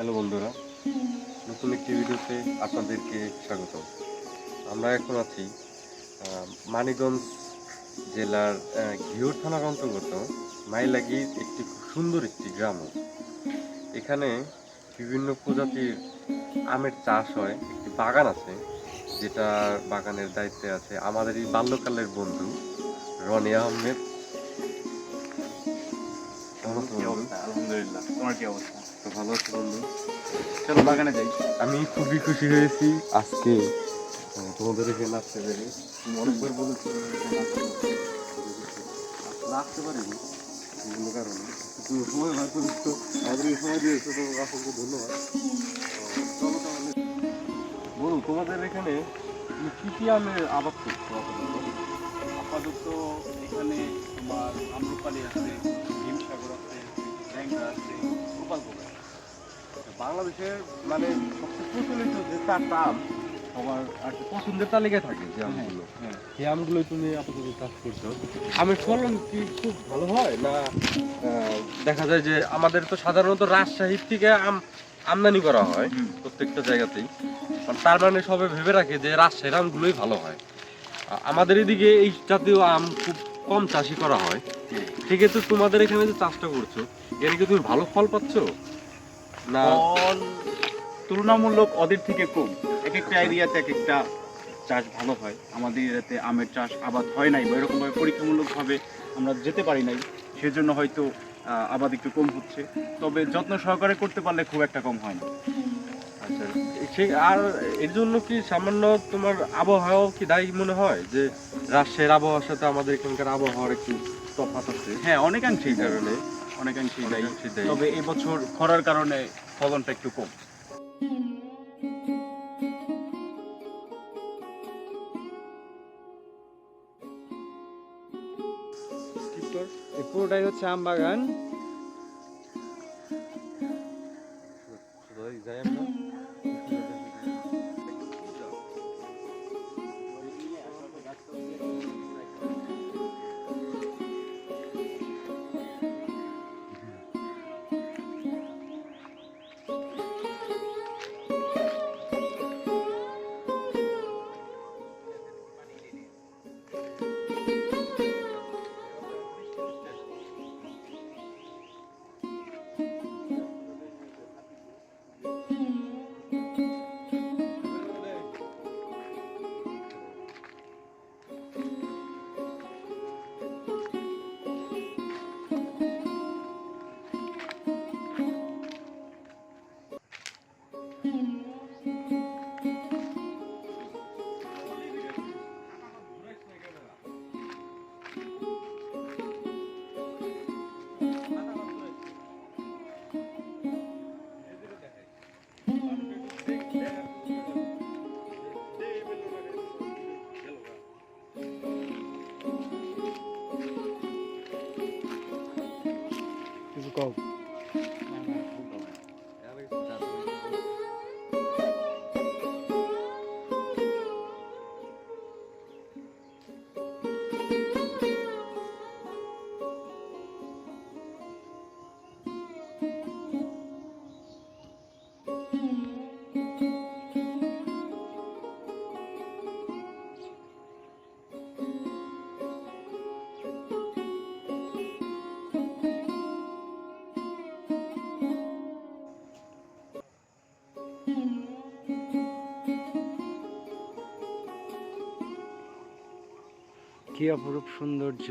Hello বন্ধুরা নতুন একটি ভিডিওতে আপনাদেরকে স্বাগত। আমরা এখন আছি আহ, মানিকগঞ্জ জেলার ঘিওর থানার অন্তর্গত মাইলাগির একটি খুব সুন্দর একটি গ্রাম। এখানে বিভিন্ন প্রজাতির আমের চাষ হয় একটি বাগান আছে যেটা বাগানের দায়িত্বে আছে আমাদের এই বাল্যকালের বন্ধু রনি আহমেদ। আলহামদুলিল্লাহ তোমার কি অবস্থা? তো ভালো আছো বন্ধু। চলো বাগানে যাই। আমি খুবই খুশি হয়েছি আজকে তোমাদের এখানে আসতে পেরে। অনেকবার বলেছ আসতে পারিনি। বিভিন্ন কারণে। তুমি সময় বার করেছ আমাদের সময় দিয়েছ তো অসংখ্য ধন্যবাদ। চলো তাহলে বলো তোমাদের এখানে কি কি আমের আবাদ করছ? আপাতত আপাতত এখানে তোমার আম্রপালি আছে হিমসাগর আছে ল্যাংড়া আছে গোপাল গোপাল বাংলাদেশের মানে সবচেয়ে প্রচলিত যে চারটা আম সবার আর কি পছন্দের তালিকায় থাকে যে আমগুলো। হ্যাঁ। এই আমগুলোই তুমি আপাতত চাষ করছ? আমের ফলন কি খুব ভালো হয় না দেখা যায় যে আমাদের তো সাধারণত রাজশাহীর থেকে আম আমদানি করা হয় প্রত্যেকটা জায়গাতেই। আর তার মানে সবাই ভেবে রাখে যে রাজশাহীর আমগুলোই ভালো হয়। আমাদের এদিকে এই জাতীয় আম খুব কম চাষই করা হয়। সেক্ষেত্রে তোমাদের এখানে যে চাষটা করছ এখানে কি তুমি ভালো ফল পাচ্ছ? না। তুলনামূলক ওদের থেকে কম। এক একটা এরিয়াতে এক একটা চাষ ভালো হয়। আমাদের এরিয়াতে আমের চাষ আবাদ হয় নাই বা এরকমভাবে পরীক্ষামূলকভাবে আমরা যেতে পারি নাই। সেজন্য হয়তো আবাদ একটু কম হচ্ছে। তবে যত্ন সহকারে করতে পারলে খুব একটা কম হয় না। আচ্ছা সে আর এর জন্য কি সামান্য তোমার আবহাওয়াও কি দায়ী মনে হয়? যে রাজশাহীর আবহাওয়ার সাথে আমাদের এখানকার আবহাওয়ার একটু তফাৎ আছে। হ্যাঁ অনেকাংশেই কারণে। অনেকাংশেই দেয়। তবে এবছর খরার কারণে ফলনটা একটু কম। পুরোটাই হচ্ছে আম বাগান কিছু কম কি অপরূপ সৌন্দর্য